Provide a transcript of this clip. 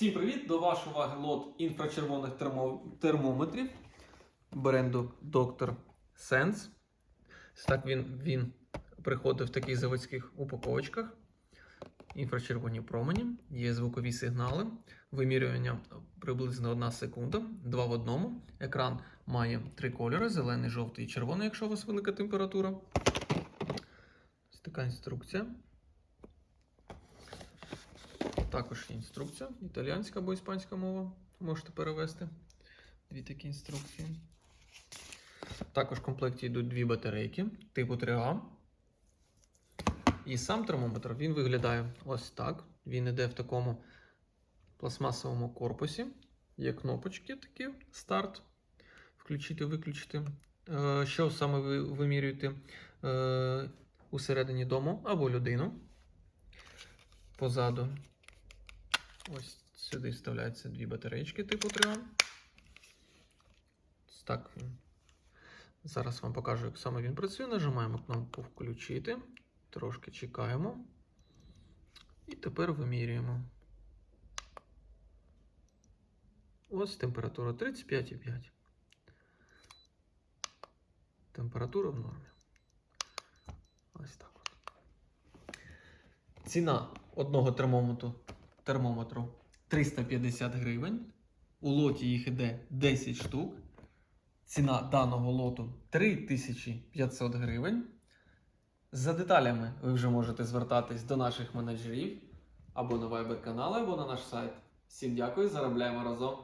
Всім привіт! До вашої уваги лот інфрачервоних термо... термометрів бренду Dr. Sense. Так він, він приходить в таких заводських упаковочках. Інфрачервоні промені, є звукові сигнали, вимірювання приблизно 1 секунда, 2 в одному. Екран має три кольори: зелений, жовтий і червоний, якщо у вас велика температура. Ось така інструкція. Також інструкція, італіянська або іспанська мова. Можете перевести. Дві такі інструкції. Також в комплекті йдуть дві батарейки типу 3А. І сам термометр він виглядає ось так. Він йде в такому пластмасовому корпусі. Є кнопочки такі, старт. Включити, виключити. Е, Що саме ви вимірюєте е, усередині дому або людину. Позаду Ось сюди вставляються дві батарейки типу 3А. Ось Так. він. Зараз вам покажу, як саме він працює. Нажимаємо кнопку Включити. Трошки чекаємо. І тепер вимірюємо. Ось температура 35,5. Температура в нормі. Ось так. Ціна одного термометру термометру 350 гривень. У лоті їх іде 10 штук. Ціна даного лоту 3500 гривень. За деталями ви вже можете звертатись до наших менеджерів або на Viber канали, або на наш сайт. Всім дякую, заробляємо разом.